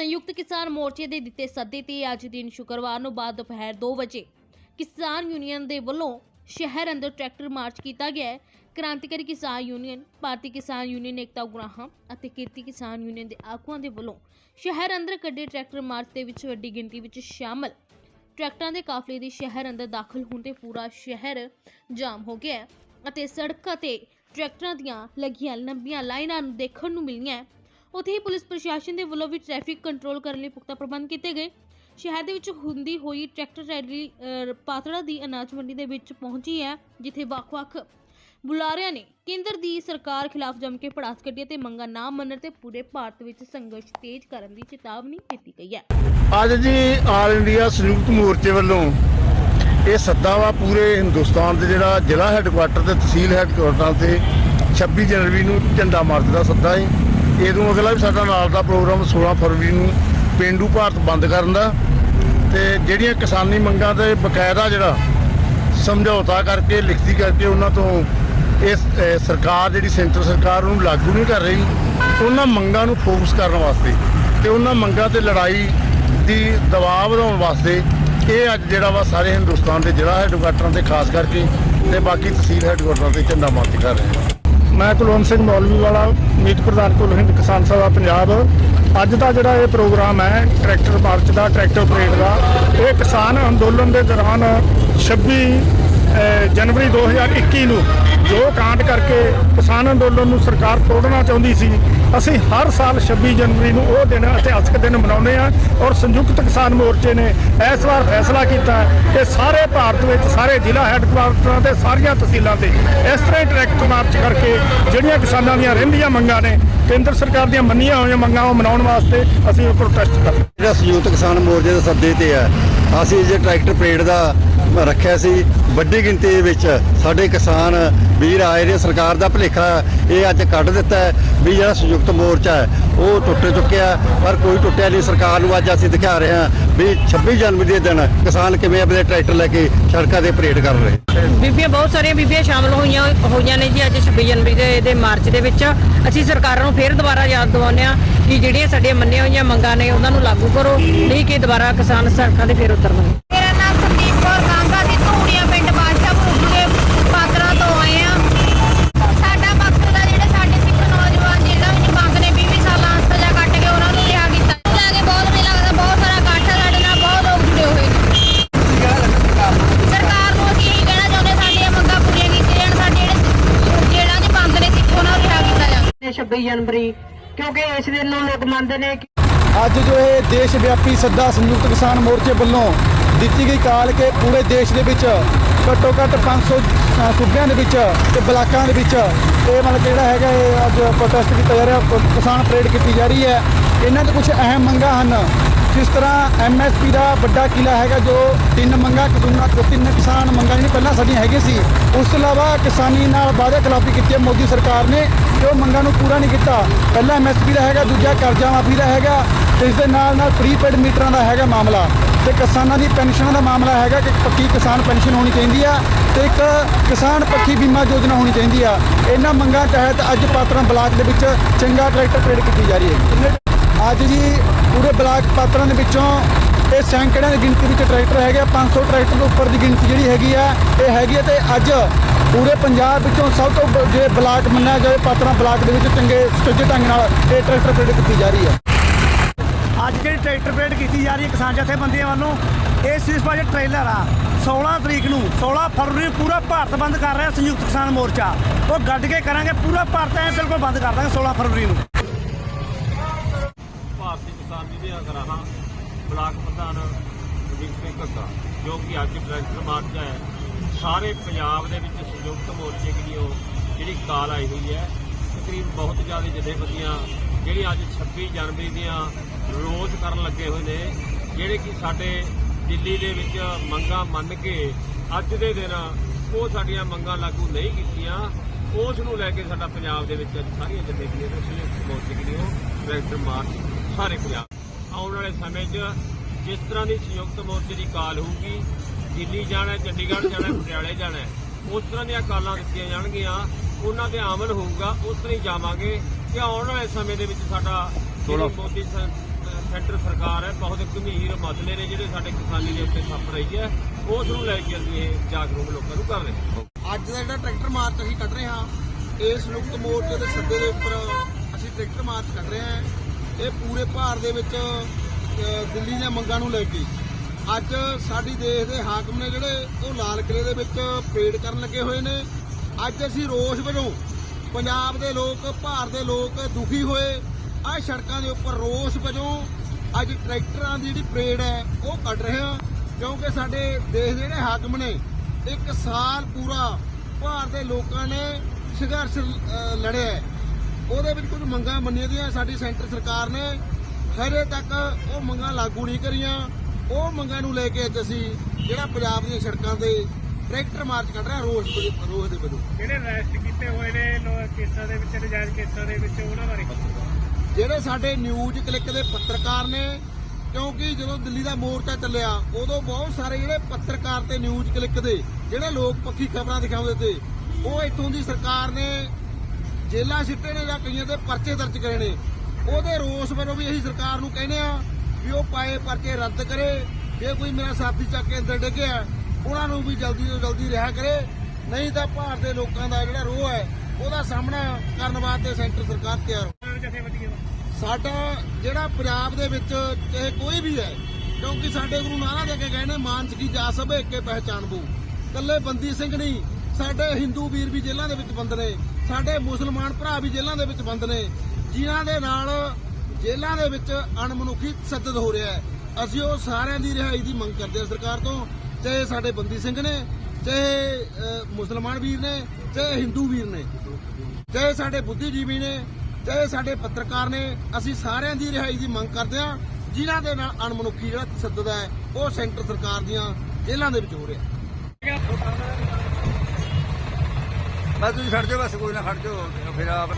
ਸੰਯੁਕਤ ਕਿਸਾਨ ਮੋਰਚੇ ਦੇ ਦਿੱਤੇ ਸੱਦੇ ਤੇ ਅੱਜ ਦਿਨ ਸ਼ੁੱਕਰਵਾਰ ਨੂੰ ਬਾਅਦ ਦੁਪਹਿਰ 2 ਵਜੇ ਕਿਸਾਨ ਯੂਨੀਅਨ ਦੇ ਵੱਲੋਂ ਸ਼ਹਿਰ ਅੰਦਰ ਟਰੈਕਟਰ ਮਾਰਚ ਕੀਤਾ ਗਿਆ ਹੈ। ਕ੍ਰਾਂਤੀਕਾਰੀ ਕਿਸਾਨ ਯੂਨੀਅਨ, ਭਾਰਤੀ ਕਿਸਾਨ ਯੂਨੀਅਨ ਏਕਤਾ ਉਗਰਾਹਾਂ ਅਤੇ ਕਿਰਤੀ ਕਿਸਾਨ ਯੂਨੀਅਨ ਦੇ ਆਗੂਆਂ ਦੇ ਵੱਲੋਂ ਸ਼ਹਿਰ ਅੰਦਰ ਕੱਢੇ ਟਰੈਕਟਰ ਮਾਰਚ ਦੇ ਵਿੱਚ ਵੱਡੀ ਗਿਣਤੀ ਵਿੱਚ ਸ਼ਾਮਲ ਟਰੈਕਟਰਾਂ ਦੇ ਕਾਫਲੇ ਦੀ ਸ਼ਹਿਰ ਅੰਦਰ ਦਾਖਲ ਹੋਣ ਤੇ ਪੂਰਾ ਸ਼ਹਿਰ ਜਾਮ ਹੋ ਗਿਆ ਅਤੇ ਸੜਕਾਂ ਤੇ ਟਰੈਕਟਰਾਂ ਦੀਆਂ ਲੱਗੀਆਂ ਲੰਬੀਆਂ ਲਾਈਨਾਂ ਨੂੰ ਦੇਖਣ ਨੂੰ ਮਿਲੀਆਂ ਉੱਥੇ ਹੀ ਪੁਲਿਸ ਪ੍ਰਸ਼ਾਸਨ ਦੇ ਵੱਲੋਂ ਵੀ ਟ੍ਰੈਫਿਕ ਕੰਟਰੋਲ ਕਰਨ ਲਈ ਪੁਖਤਾ ਪ੍ਰਬੰਧ ਕੀਤੇ ਗਏ। ਸ਼ਹਿਰ ਦੇ ਵਿੱਚ ਹੁੰਦੀ ਹੋਈ ਟਰੈਕਟਰ ਰੈਲੀ ਪਾਤੜਾ ਦੀ ਅਨਾਜ ਮੰਡੀ ਦੇ ਵਿੱਚ ਪਹੁੰਚੀ ਹੈ, ਜਿੱਥੇ ਵੱਖ-ਵੱਖ ਬੁਲਾਰਿਆਂ ਨੇ ਕੇਂਦਰ ਦੀ ਸਰਕਾਰ ਖਿਲਾਫ ਜੰਮ ਕੇ ਪੜਾਸ ਕੱਢੀ ਤੇ ਮੰਗਾਂ ਨਾ ਮੰਨਣ ਤੇ ਪੂਰੇ ਭਾਰਤ ਵਿੱਚ ਸੰਘਰਸ਼ ਤੇਜ਼ ਕਰਨ ਦੀ ਚੇਤਾਵਨੀ ਦਿੱਤੀ ਗਈ ਹੈ। ਅੱਜ ਜੀ ਆਲ ਇੰਡੀਆ ਸੰਯੁਕਤ ਮੋਰਚੇ ਵੱਲੋਂ ਇਹ ਸੱਦਾ ਵਾ ਪੂਰੇ ਹਿੰਦੁਸਤਾਨ ਦੇ ਜਿਹੜਾ ਜ਼ਿਲ੍ਹਾ ਹੈੱਡਕੁਆਟਰ ਤੇ ਤਹਿਸੀਲ ਹੈੱਡਕੁਆਟਰਾਂ ਤੇ 26 ਜਨਵਰੀ ਨੂੰ ਝੰਡਾ ਮਾਰਚ ਦਾ ਸੱਦਾ ਹੈ। ਇਹ ਤੋਂ ਅਗਲਾ ਵੀ ਸਾਡਾ ਨਾਲ ਦਾ ਪ੍ਰੋਗਰਾਮ 16 ਫਰਵਰੀ ਨੂੰ ਪੇਂਡੂ ਭਾਰਤ ਬੰਦ ਕਰਨ ਦਾ ਤੇ ਜਿਹੜੀਆਂ ਕਿਸਾਨੀ ਮੰਗਾਂ ਤੇ ਬਕਾਇਦਾ ਜਿਹੜਾ ਸਮਝੌਤਾ ਕਰਕੇ, ਲਿਖਤੀ ਕਰਕੇ ਉਹਨਾਂ ਤੋਂ ਇਸ ਸਰਕਾਰ ਜਿਹੜੀ ਸੈਂਟਰ ਸਰਕਾਰ ਉਹਨੂੰ ਲਾਗੂ ਨਹੀਂ ਕਰ ਰਹੀ, ਉਹਨਾਂ ਮੰਗਾਂ ਨੂੰ ਫੋਕਸ ਕਰਨ ਵਾਸਤੇ ਤੇ ਉਹਨਾਂ ਮੰਗਾਂ ਤੇ ਲੜਾਈ ਦੀ ਦਬਾਅ ਵਧਾਉਣ ਵਾਸਤੇ ਇਹ ਅੱਜ ਜਿਹੜਾ ਵਾ ਸਾਰੇ ਹਿੰਦੁਸਤਾਨ ਦੇ ਜ਼ਿਲ੍ਹਾ ਹੈੱਡਕੁਆਟਰਾਂ ਤੇ ਖਾਸ ਕਰਕੇ ਤੇ ਬਾਕੀ ਤਹਿਸੀਲ ਹੈੱਡਕੁਆਟਰਾਂ ਤੇ ਝੰਡਾ ਮਾਰਚ ਕਰ ਰਹੇ ਹਾਂ ਮੈਂ ਕੁਲਵੰਤ ਸਿੰਘ ਮੌਲਵੀ ਵਾਲਾ ਮੀਤ ਪ੍ਰਧਾਨ ਕੁੱਲ ਹਿੰਦ ਕਿਸਾਨ ਸਭਾ ਪੰਜਾਬ। ਅੱਜ ਦਾ ਜਿਹੜਾ ਇਹ ਪ੍ਰੋਗਰਾਮ ਹੈ ਟਰੈਕਟਰ ਮਾਰਚ ਦਾ ਟਰੈਕਟਰ ਪਰੇਡ ਦਾ ਇਹ ਕਿਸਾਨ ਅੰਦੋਲਨ ਦੇ ਦੌਰਾਨ 26 ਅਹ, ਜਨਵਰੀ 2021 ਨੂੰ ਜੋ ਕਾਂਡ ਕਰਕੇ ਕਿਸਾਨ ਅੰਦੋਲਨ ਨੂੰ ਸਰਕਾਰ ਤੋੜਨਾ ਚਾਹੁੰਦੀ ਸੀ ਅਸੀਂ ਹਰ ਸਾਲ 26 ਜਨਵਰੀ ਨੂੰ ਉਹ ਦਿਨ ਇਤਿਹਾਸਕ ਦਿਨ ਮਨਾਉਂਦੇ ਹਾਂ ਔਰ ਸੰਯੁਕਤ ਕਿਸਾਨ ਮੋਰਚੇ ਨੇ ਇਸ ਵਾਰ ਫੈਸਲਾ ਕੀਤਾ ਕਿ ਸਾਰੇ ਭਾਰਤ ਵਿੱਚ ਸਾਰੇ ਜ਼ਿਲ੍ਹਾ ਹੈੱਡਕੁਆਟਰਾਂ ਤੇ ਸਾਰੀਆਂ ਤਹਿਸੀਲਾਂ ਤੇ ਇਸ ਤਰ੍ਹਾਂ ਹੀ ਟਰੈਕਟਰ ਮਾਰਚ ਕਰਕੇ ਜਿਹੜੀਆਂ ਕਿਸਾਨਾਂ ਦੀਆਂ ਰਹਿੰਦੀਆਂ ਮੰਗਾਂ ਨੇ, ਕੇਂਦਰ ਸਰਕਾਰ ਦੀਆਂ ਮੰਨੀਆਂ ਹੋਈਆਂ ਮੰਗਾਂ ਉਹ ਮਨਾਉਣ ਵਾਸਤੇ ਅਸੀਂ ਉਹ ਪ੍ਰੋਟੈਸਟ ਕਰ ਜਿਹੜਾ ਸੰਯੁਕਤ ਕਿਸਾਨ ਮੋਰਚੇ ਦੇ ਸੱਦੇ ਤੇ ਹੈ ਅਸੀਂ ਜੇ ਟਰੈਕਟਰ ਪਰੇਡ ਦਾ ਰੱਖਿਆ ਸੀ, ਵੱਡੀ ਗਿਣਤੀ ਦੇ ਵਿੱਚ ਸਾਡੇ ਕਿਸਾਨ ਵੀਰ ਆਏ ਨੇ, ਸਰਕਾਰ ਦਾ ਭਲੇਖਾ ਇਹ ਅੱਜ ਕੱਢ ਦਿੱਤਾ ਵੀ ਜਿਹੜਾ ਸੰਯੁਕਤ ਮੋਰਚਾ ਹੈ, ਉਹ ਟੁੱਟ ਚੁੱਕਿਆ ਪਰ ਕੋਈ ਟੁੱਟਿਆ ਨਹੀਂ, ਸਰਕਾਰ ਨੂੰ ਅੱਜ ਅਸੀਂ ਦਿਖਾ ਰਹੇ ਹਾਂ ਵੀ 26 ਜਨਵਰੀ ਦੇ ਦਿਨ ਕਿਸਾਨ ਕਿਵੇਂ ਆਪਣੇ ਟਰੈਕਟਰ ਲੈ ਕੇ ਸੜਕਾਂ ਤੇ ਪਰੇਡ ਕਰ ਰਹੇ? ਬੀਬੀਆਂ, ਬਹੁਤ ਸਾਰੀਆਂ ਬੀਬੀਆਂ ਸ਼ਾਮਲ ਹੋਈਆਂ ਹੋਈਆਂ ਨੇ ਜੀ ਅੱਜ 26 ਜਨਵਰੀ ਦੇ ਦੇ ਮਾਰਚ ਦੇ ਵਿੱਚ। ਅਸੀਂ ਸਰਕਾਰਾਂ ਨੂੰ ਫੇਰ ਦੁਬਾਰਾ ਯਾਦ ਦਿਵਾਉਂਦੇ ਹਾਂ ਕਿ ਜਿਹੜੀਆਂ ਸਾਡੀਆਂ ਮੰਨੀਆਂ ਹੋਈਆਂ ਮੰਗਾਂ ਨੇ, ਉਹਨਾਂ ਨੂੰ ਲਾਗੂ ਕਰੋ, ਨਹੀਂ ਕਿ ਦੁਬਾਰਾ ਕਿਸਾਨ ਸੜਕਾਂ ਤੇ ਫੇਰ ਉਤਰਨਗੇ ਮੇਰਾ ਨਾਮ ਸੰਦੀਪ ਕੌਰ ਕਾਂਗਾ ਸੀ ਧੂੜੀਆਂ ਪਿੰਡ ਬਾਦਸ਼ਾਹ ਭੂਪੇ ਪਾਤਰਾ ਤੋਂ ਆਏ ਆ ਸਾਡਾ ਮਕਸਦ ਆ ਜਿਹੜੇ ਸਾਡੇ ਸਿੱਖ ਨੌਜਵਾਨ ਜੇਲ੍ਹਾਂ ਵਿੱਚ ਬੰਦ ਨੇ 20 ਸਾਲਾਂ ਸਜ਼ਾ ਕੱਟ ਕੇ ਉਹਨਾਂ ਨੂੰ ਰਿਹਾ ਕੀਤਾ ਲੈ ਕੇ ਬਹੁਤ ਨਹੀਂ ਲੱਗਦਾ ਬਹੁਤ ਸਾਰਾ ਇਕੱਠ ਹੈ ਸਾਡੇ ਨਾਲ ਬਹੁਤ ਲੋਕ ਜੁੜੇ ਹੋਏ ਨੇ ਸਰਕਾਰ ਨੂੰ ਅਸੀਂ ਇਹੀ ਕਹਿਣਾ ਚਾਹੁੰਦੇ ਸਾਡੀਆਂ ਮੰਗਾਂ ਪੂਰੀਆਂ ਕੀਤੀਆਂ ਜਾਣ ਸਾਡੇ ਜਿਹੜੇ ਜੇਲ੍ਹਾਂ 'ਚ ਬੰਦ ਨੇ ਸਿੱਖ ਉਹਨਾਂ ਨੂੰ ਰਿਹਾ ਕੀਤਾ ਜਾਵੇ 26 ਜਨਵਰੀ ਕਿਉਂਕਿ ਇਸ ਦਿਨ ਨੂੰ ਲੋਕ ਮੰਨਦੇ ਨੇ ਅੱਜ ਜੋ ਇਹ ਦੇਸ਼ ਵਿਆਪੀ ਸੱਦਾ ਸੰਯੁਕਤ ਕਿਸਾਨ ਮੋਰਚੇ ਵੱਲੋਂ ਦਿੱਤੀ ਗਈ ਕਾਲ ਕਿ ਪੂਰੇ ਦੇਸ਼ ਦੇ ਵਿੱਚ ਘੱਟੋ ਘੱਟ 500 ਅ, ਸੂਬਿਆਂ ਦੇ ਵਿੱਚ ਤੇ ਬਲਾਕਾਂ ਦੇ ਵਿੱਚ ਇਹ ਮਤਲਬ ਜਿਹੜਾ ਹੈਗਾ ਇਹ ਅੱਜ ਪ੍ਰੋਟੈਸਟ ਕੀਤਾ ਜਾ ਰਿਹਾ ਕਿਸਾਨ ਪਰੇਡ ਕੀਤੀ ਜਾ ਰਹੀ ਹੈ। ਇਹਨਾਂ ਦੇ ਕੁਝ ਅਹਿਮ ਮੰਗਾਂ ਹਨ। ਜਿਸ ਤਰ੍ਹਾਂ ਐਮਐਸਪੀ ਦਾ ਵੱਡਾ ਕਿਲਾ ਹੈਗਾ, ਜੋ ਤਿੰਨ ਮੰਗਾਂ ਕਿਸਾਨਾਂ ਤੋਂ, ਤਿੰਨ ਕਿਸਾਨ ਮੰਗਾਂ ਜਿਹੜੀਆਂ ਪਹਿਲਾਂ ਸਾਡੀਆਂ ਹੈਗੀਆਂ ਸੀ, ਉਸ ਤੋਂ ਇਲਾਵਾ ਕਿਸਾਨੀ ਨਾਲ ਵਾਅਦੇ ਖਿਲਾਫੀ ਕੀਤੀ ਹੈ ਮੋਦੀ ਸਰਕਾਰ ਨੇ, ਤੇ ਉਹ ਮੰਗਾਂ ਨੂੰ ਪੂਰਾ ਨਹੀਂ ਕੀਤਾ। ਪਹਿਲਾ ਐਮਐਸਪੀ ਦਾ ਹੈਗਾ, ਦੂਜਾ ਕਰਜ਼ਾ ਮਾਫੀ ਦਾ ਹੈਗਾ, ਤੇ ਇਸ ਦੇ ਨਾਲ ਨਾਲ ਪ੍ਰੀਪੇਡ ਮੀਟਰਾਂ ਦਾ ਹੈਗਾ ਮਾਮਲਾ। ਤੇ ਕਿਸਾਨਾਂ ਦੀ ਪੈਨਸ਼ਨਾਂ ਦਾ ਮਾਮਲਾ ਹੈਗਾ ਕਿ ਪੱਕੀ ਕਿਸਾਨ ਪੈਨਸ਼ਨ ਹੋਣੀ ਚਾਹੀਦੀ ਆ, ਤੇ ਇੱਕ ਕਿਸਾਨ ਪੱਖੀ ਬੀਮਾ ਯੋਜਨਾ ਹੋਣੀ ਚਾਹੀਦੀ ਆ। ਇਹਨਾਂ ਮੰਗਾਂ ਤਹਿਤ ਅੱਜ ਪਾਤਰਾਂ ਬਲਾਕ ਦੇ ਵਿੱਚ ਚੰਗਾ ਟਰੈਕਟਰ ਪਰੇਡ ਕੀਤੀ ਜਾ ਰਹੀ ਹੈ। ਅੱਜ ਜੀ ਪੂਰੇ ਬਲਾਕ ਪਾਤਰਾਂ ਦੇ ਵਿੱਚੋਂ ਇਹ ਸੈਂਕੜਿਆਂ ਦੀ ਗਿਣਤੀ ਵਿੱਚ ਟਰੈਕਟਰ ਹੈਗੇ ਆ, 500 ਟਰੈਕਟਰ ਤੋਂ ਉੱਪਰ ਦੀ ਗਿਣਤੀ ਜਿਹੜੀ ਹੈਗੀ ਆ ਇਹ ਹੈਗੀ ਹੈ ਤੇ ਅੱਜ ਪੂਰੇ ਪੰਜਾਬ ਵਿੱਚੋਂ ਸਭ ਤੋਂ ਜੇ ਬਲਾਕ ਮੰਨਿਆ ਜਾਵੇ ਪਾਤਰਾਂ ਬਲਾਕ ਦੇ ਵਿੱਚ ਚੰਗੇ ਸੁਚੱਜੇ ਢੰਗ ਨਾਲ ਇਹ ਟਰੈਕਟਰ ਪਰੇਡ ਕੀਤੀ ਜਾ ਰਹੀ ਹੈ ਅੱਜ ਜਿਹੜੀ ਟਰੈਕਟਰ ਪਰੇਡ ਕੀਤੀ ਜਾ ਰਹੀ ਹੈ ਕਿਸਾਨ ਜਥੇਬੰਦੀਆਂ ਵੱਲੋਂ ਇਹ ਸਿਰਫ ਅਜੇ ਟ੍ਰੇਲਰ ਆ। 16 ਤਰੀਕ ਨੂੰ 16 ਫਰਵਰੀ ਨੂੰ ਪੂਰਾ ਭਾਰਤ ਬੰਦ ਕਰ ਰਿਹਾ ਸੰਯੁਕਤ ਕਿਸਾਨ ਮੋਰਚਾ। ਉਹ ਗੱਡ ਕੇ ਕਰਾਂਗੇ ਪੂਰਾ ਭਾਰਤ ਐ ਬਿਲਕੁਲ ਬੰਦ ਕਰ ਦਾਂਗੇ 16 ਫਰਵਰੀ ਨੂੰ। ਕਿਸਾਨ ਦੀਆਂ ਬਲਾਕ ਪ੍ਰਧਾਨ ਰਵੀਨ ਸਿੰਘ ਘੱਗਾ, ਜੋ ਕਿ ਅੱਜ ਟਰੈਕਟਰ ਮਾਰਚ ਹੈ। ਸਾਰੇ ਪੰਜਾਬ ਦੇ ਵਿੱਚ ਸੰਯੁਕਤ ਮੋਰਚੇ ਦੀ ਉਹ ਜਿਹੜੀ ਕਾਲ ਆਈ ਹੋਈ ਹੈ ਤਕਰੀਬ ਬਹੁਤ ਜ਼ਿਆਦਾ ਜਥੇਬੰਦੀਆਂ ਜਿਹੜੀ ਅੱਜ 26 ਜਨਵਰੀ ਦੀਆਂ ਰੋਜ਼ ਕਰਨ ਲੱਗੇ ਹੋਏ ਨੇ, ਜਿਹੜੇ ਕਿ ਸਾਡੇ ਦਿੱਲੀ ਦੇ ਵਿੱਚ ਮੰਗਾਂ ਮੰਨ ਕੇ ਅੱਜ ਦੇ ਦਿਨ ਉਹ ਸਾਡੀਆਂ ਮੰਗਾਂ ਲਾਗੂ ਨਹੀਂ ਕੀਤੀਆਂ। ਉਸ ਨੂੰ ਲੈ ਕੇ ਸਾਡਾ ਪੰਜਾਬ ਦੇ ਵਿੱਚ ਅੱਜ ਸਾਰੀਆਂ ਜਥੇਬੰਦੀਆਂ ਨੇ ਸੰਯੁਕਤ ਮੋਰਚੇ ਦੀ ਉਹ ਟਰੈਕਟਰ ਮਾਰਚ ਸਾਰੇ ਪੰਜਾਬ ਆਉਣ ਵਾਲੇ ਸਮੇਂ 'ਚ ਜਿਸ ਤਰ੍ਹਾਂ ਦੀ ਸੰਯੁਕਤ ਮੋਰਚੇ ਦੀ ਕਾਲ ਹੋਊਗੀ ਦਿੱਲੀ ਜਾਣਾ ਹੈ, ਚੰਡੀਗੜ੍ਹ ਜਾਣਾ ਹੈ, ਪਟਿਆਲੇ ਜਾਣਾ ਹੈ, ਉਸ ਤਰ੍ਹਾਂ ਦੀਆਂ ਕਾਲਾਂ ਦਿੱਤੀਆਂ ਜਾਣਗੀਆਂ ਉਹਨਾਂ ਤੇ ਅਮਲ ਹੋਊਗਾ ਉਸ ਤਰ੍ਹਾਂ ਹੀ ਜਾਵਾਂਗੇ ਕਿ ਆਉਣ ਵਾਲੇ ਸਮੇਂ ਦੇ ਵਿੱਚ ਸਾਡਾ ਜਿਹੜੀ ਮੋਦੀ ਸੈਂਟਰ ਸਰਕਾਰ ਹੈ ਬਹੁਤ ਗੰਭੀਰ ਮਸਲੇ ਨੇ ਜਿਹੜੇ ਸਾਡੇ ਕਿਸਾਨੀ ਦੇ ਉੱਤੇ ਥੱਪ ਰਹੀ ਹੈ ਉਸ ਨੂੰ ਲੈ ਕੇ ਅਸੀਂ ਇਹ ਜਾਗਰੂਕ ਲੋਕਾਂ ਨੂੰ ਕਰ ਰਹੇ ਹਾਂ। ਅੱਜ ਦਾ ਜਿਹੜਾ ਟਰੈਕਟਰ ਮਾਰਚ ਅਸੀਂ ਕੱਢ ਰਹੇ ਹਾਂ ਇਸ ਸੰਯੁਕਤ ਮੋਰਚੇ ਦੇ ਸੱਦੇ ਦੇ ਉੱਪਰ ਅਸੀਂ ਟਰੈਕਟਰ ਮਾਰਚ ਕੱਢ ਰਹੇ ਹਾਂ ਇਹ ਪੂਰੇ ਭਾਰਤ ਦੇ ਵਿੱਚ ਦਿੱਲੀ ਦੀਆਂ ਮੰਗਾਂ ਨੂੰ ਲੈ ਕੇ। ਅੱਜ ਸਾਡੀ ਦੇਸ਼ ਦੇ ਹਾਕਮ ਨੇ ਜਿਹੜੇ, ਉਹ ਲਾਲ ਕਿਲੇ ਦੇ ਵਿੱਚ ਪਰੇਡ ਕਰਨ ਲੱਗੇ ਹੋਏ ਨੇ। ਅੱਜ ਅਸੀਂ ਰੋਸ ਵਜੋਂ ਪੰਜਾਬ ਦੇ ਲੋਕ, ਭਾਰਤ ਦੇ ਲੋਕ ਦੁਖੀ ਹੋਏ। ਆ ਸੜਕਾਂ ਦੇ ਉੱਪਰ ਰੋਸ ਵਜੋਂ ਅੱਜ ਟਰੈਕਟਰਾਂ ਦੀ ਜਿਹੜੀ ਪਰੇਡ ਹੈ, ਉਹ ਕੱਢ ਰਹੇ ਹਾਂ। ਕਿਉਂਕਿ ਸਾਡੇ ਦੇਸ਼ ਦੇ ਜਿਹੜੇ ਹਾਕਮ ਨੇ, ਇੱਕ ਸਾਲ ਪੂਰਾ ਭਾਰਤ ਦੇ ਲੋਕਾਂ ਨੇ ਸੰਘਰਸ਼ ਲੜਿਆ ਉਹਦੇ ਵਿੱਚ ਕੁਝ ਮੰਗਾਂ ਮੰਨੀਆਂ ਦੀਆਂ ਸਾਡੀ ਸੈਂਟਰ ਸਰਕਾਰ ਨੇ ਹਰੇ ਤੱਕ ਉਹ ਮੰਗਾਂ ਲਾਗੂ ਨਹੀਂ ਕਰੀਆਂ। ਉਹ ਮੰਗਾਂ ਨੂੰ ਲੈ ਕੇ ਅੱਜ ਅਸੀਂ ਜਿਹੜਾ ਪੰਜਾਬ ਦੀਆਂ ਸੜਕਾਂ ਤੇ ਟਰੈਕਟਰ ਮਾਰਚ ਕੱਢ ਰਹੇ ਹਾਂ ਰੋਸ ਦੇ ਵਜੋਂ ਜਿਹੜੇ ਅਰੈਸਟ ਕੀਤੇ ਹੋਏ ਨੇ ਕੇਸਾਂ ਦੇ ਵਿੱਚ ਨਜਾਇਜ਼ ਕੇਸਾਂ ਦੇ ਵਿੱਚ ਉਹਨਾਂ ਬਾਰੇ ਜਿਹੜੇ ਸਾਡੇ ਨਿਊਜ਼ ਕਲਿੱਕ ਦੇ ਪੱਤਰਕਾਰ ਨੇ ਕਿਉਂਕਿ ਜਦੋਂ ਦਿੱਲੀ ਦਾ ਮੋਰਚਾ ਚੱਲਿਆ ਉਦੋਂ ਬਹੁਤ ਸਾਰੇ ਜਿਹੜੇ ਪੱਤਰਕਾਰ ਤੇ ਨਿਊਜ਼ ਕਲਿੱਕ ਦੇ ਜਿਹੜੇ ਲੋਕ ਪੱਕੀ ਖਬਰਾਂ ਦਿਖਾਉਂਦੇ ਤੇ ਉਹ ਇੱਥੋਂ ਦੀ ਸਰਕਾਰ ਨੇ ਜੇਲਾਂ ਸਿੱਟੇ ਨੇ ਜਾਂ ਕਈਆਂ ਦੇ ਪਰਚੇ ਦਰਜ ਕਰੇ ਨੇ, ਉਹਦੇ ਰੋਸ ਵਜੋਂ ਵੀ ਅਸੀਂ ਸਰਕਾਰ ਨੂੰ ਕਹਿੰਦੇ ਆ ਵੀ ਉਹ ਪਾਏ ਪਰਚੇ ਰੱਦ ਕਰੇ, ਜੇ ਕੋਈ ਮੇਰਾ ਸਾਥੀ ਚੱਕ ਕੇ ਅੰਦਰ ਡਿੱਗਿਆ ਉਹਨਾਂ ਨੂੰ ਵੀ ਜਲਦੀ ਤੋਂ ਜਲਦੀ ਰਿਹਾ ਕਰੇ, ਨਹੀਂ ਤਾਂ ਭਾਰਤ ਦੇ ਲੋਕਾਂ ਦਾ ਜਿਹੜਾ ਰੋਹ ਹੈ, ਉਹਦਾ ਸਾਹਮਣਾ ਕਰਨ ਵਾਸਤੇ ਸੈਂਟਰ ਸਰਕਾਰ ਤਿਆਰ ਸਾਡਾ ਜਿਹੜਾ ਪੰਜਾਬ ਦੇ ਵਿੱਚ ਚਾਹੇ ਕੋਈ ਵੀ ਹੈ, ਕਿਉਂਕਿ ਸਾਡੇ ਗੁਰੂ ਨਾਨਕ ਦੇ ਕੇ ਗਏ ਨੇ, ਮਾਨਸ ਕੀ ਜਾ ਸਭ ਏਕੇ ਪਹਿਚਾਨ ਬੂ। ਕੱਲੇ ਬੰਦੀ ਸਿੰਘ ਨਹੀਂ ਸਾਡੇ ਹਿੰਦੂ ਵੀਰ ਵੀ ਜੇਲ੍ਹਾਂ ਦੇ ਵਿੱਚ ਬੰਦ ਨੇ, ਸਾਡੇ ਮੁਸਲਮਾਨ ਭਰਾ ਵੀ ਜੇਲ੍ਹਾਂ ਦੇ ਵਿੱਚ ਬੰਦ ਨੇ, ਜਿਨ੍ਹਾਂ ਦੇ ਨਾਲ ਜੇਲ੍ਹਾਂ ਦੇ ਵਿੱਚ ਅਣਮਨੁੱਖੀ ਤਸ਼ੱਦਦ ਹੋ ਰਿਹਾ ਹੈ। ਅਸੀਂ ਉਹ ਸਾਰਿਆਂ ਦੀ ਰਿਹਾਈ ਦੀ ਮੰਗ ਕਰਦੇ ਹਾਂ ਸਰਕਾਰ ਤੋਂ, ਚਾਹੇ ਸਾਡੇ ਬੰਦੀ ਸਿੰਘ ਨੇ, ਚਾਹੇ ਮੁਸਲਮਾਨ ਵੀਰ ਨੇ, ਚਾਹੇ ਹਿੰਦੂ ਵੀਰ ਨੇ, ਚਾਹੇ ਸਾਡੇ ਬੁੱਧੀਜੀਵੀ ਨੇ, ਚਾਹੇ ਸਾਡੇ ਪੱਤਰਕਾਰ ਨੇ, ਅਸੀਂ ਸਾਰਿਆਂ ਦੀ ਰਿਹਾਈ ਦੀ ਮੰਗ ਕਰਦੇ ਹਾਂ, ਜਿਨ੍ਹਾਂ ਦੇ ਨਾਲ ਅਣਮਨੁੱਖੀ ਜਿਹੜਾ ਤਸ਼ੱਦਦ ਹੈ, ਉਹ ਸੈਂਟਰ ਸਰਕਾਰ ਦੀਆਂ ਜੇਲ੍ਹਾਂ ਦੇ ਵਿੱਚ ਹੋ ਰਿਹਾ ਬਸ ਤੁਸੀਂ ਖੜ ਜਾਓ ਬਸ ਕੋਈ ਨਾ ਖੜ ਜਾਓ ਫਿਰ ਆਪ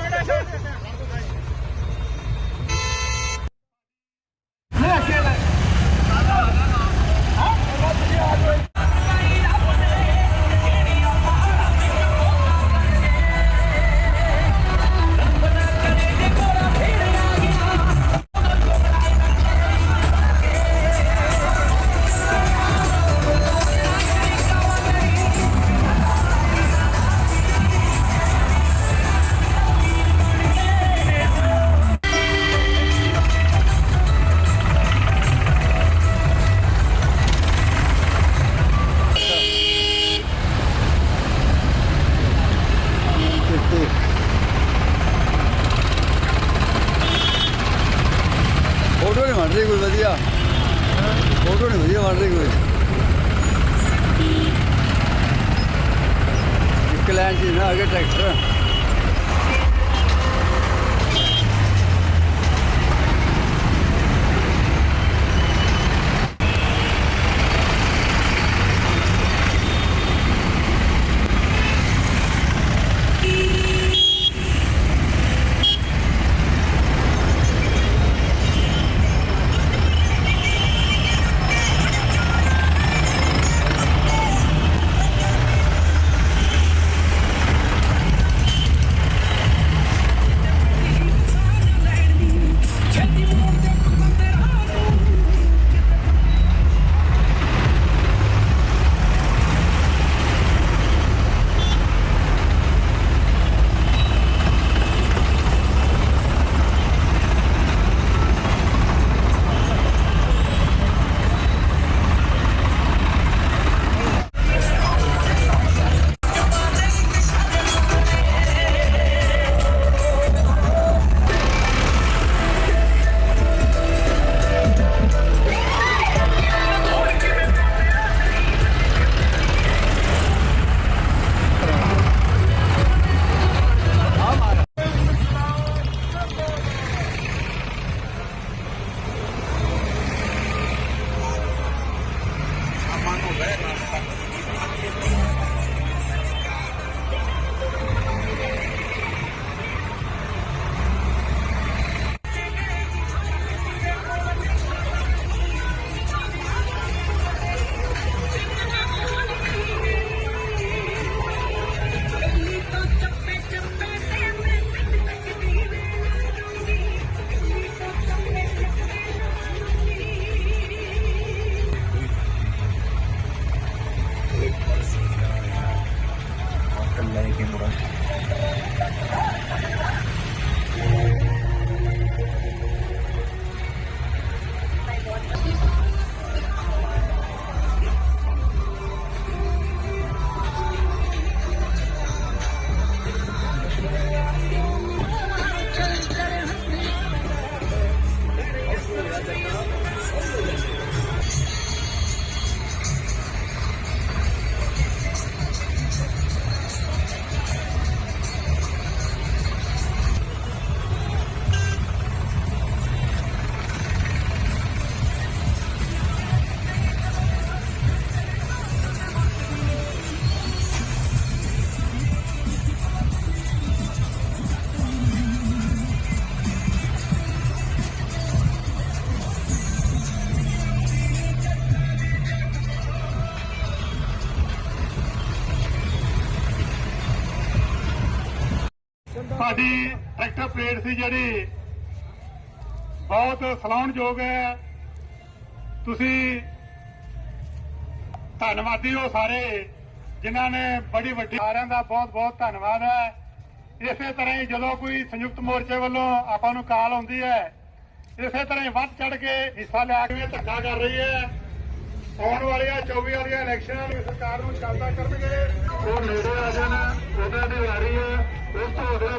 ਇੱਕ ਲਾਈਨ 'ਚ ਨਾ ਅੱਗੇ ਟਰੈਕਟਰ। ਸਾਡੀ ਟਰੈਕਟਰ ਪਲੇਟ ਸੀ ਜਿਹੜੀ ਬਹੁਤ ਸਲਾਹੁਣਯੋਗ ਹੈ। ਤੁਸੀਂ ਧੰਨਵਾਦੀ ਹੋ ਸਾਰੇ ਜਿਨ੍ਹਾਂ ਨੇ ਬੜੀ ਵੱਡੀ ਸਾਰਿਆਂ ਦਾ ਬਹੁਤ ਬਹੁਤ ਧੰਨਵਾਦ ਹੈ। ਇਸੇ ਤਰ੍ਹਾਂ ਹੀ ਜਦੋਂ ਕੋਈ ਸੰਯੁਕਤ ਮੋਰਚੇ ਵੱਲੋਂ ਆਪਾਂ ਨੂੰ ਕਾਲ ਆਉਂਦੀ ਹੈ, ਇਸੇ ਤਰ੍ਹਾਂ ਹੀ ਵੱਧ ਚੜ ਕੇ ਹਿੱਸਾ ਲਿਆ ਕੇ ਧੱਕਾ ਕਰ ਰਹੀ ਹੈ। ਆਉਣ ਵਾਲੀਆਂ 24 ਵਾਲੀਆਂ ਇਲੈਕਸ਼ਨਾਂ ਨੂੰ ਸਰਕਾਰ ਨੂੰ ਸ਼ਾਦਾ ਕਰਨਗੇ। ਉਹ ਨੇੜੇ ਆ ਜਾਣ, ਉਹਨਾਂ ਦੀ ਵਾਰੀ ਹੈ। ਉਸ ਤੋਂ ਅਗਲਾ